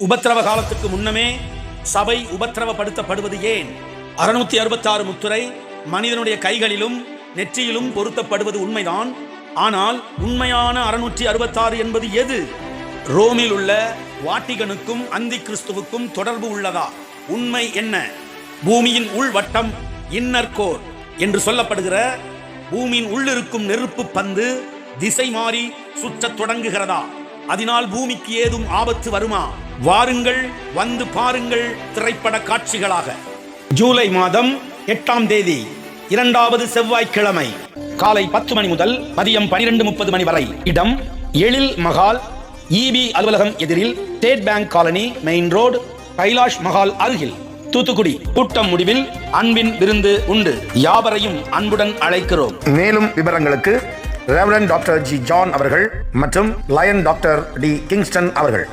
உபத்திரவ காலத்துக்கு முன்னமே சபை உபத்திரவப்படுத்தப்படுவது ஏன்? அறுநூத்தி அறுபத்தாறு முத்துரை மனிதனுடைய கைகளிலும் நெற்றியிலும் பொருத்தப்படுவது உண்மைதான். ஆனால் உண்மையான அறுநூற்றி அறுபத்தாறு என்பது எது? ரோமில் உள்ள வாட்டிகனுக்கும் அந்தி கிறிஸ்துவுக்கும் தொடர்பு உள்ளதா? உண்மை என்ன? பூமியின் உள்வட்டம் இன்னர் கோர் என்று சொல்லப்படுகிற பூமியின் உள்ளிருக்கும் நெருப்பு பந்து திசை மாறி சுற்றத் தொடங்குகிறதா? அதனால் பூமிக்கு ஏதும் ஆபத்து வருமா? வாருங்கள் வந்து பாருங்கள் திரைப்பட காட்சிகளாக. ஜூலை மாதம் எட்டாம் தேதி இரண்டாவது செவ்வாய்க்கிழமை காலை பத்து மணி முதல் மதியம் பனிரெண்டு முப்பது மணி வரை. இடம் எழில் மகால் இபி அலுவலகம் எதிரில் state bank colony main road Kailash Mahal அருகில். தூத்துக்குடி கூட்டம் முடிவில் அன்பின் விருந்து உண்டு. யாவரையும் அன்புடன் அழைக்கிறோம். மேலும் விவரங்களுக்கு ரெவரன் டாக்டர் ஜி ஜான் அவர்கள் மற்றும் லயன் டாக்டர் டி கிங்ஸ்டன் அவர்கள்.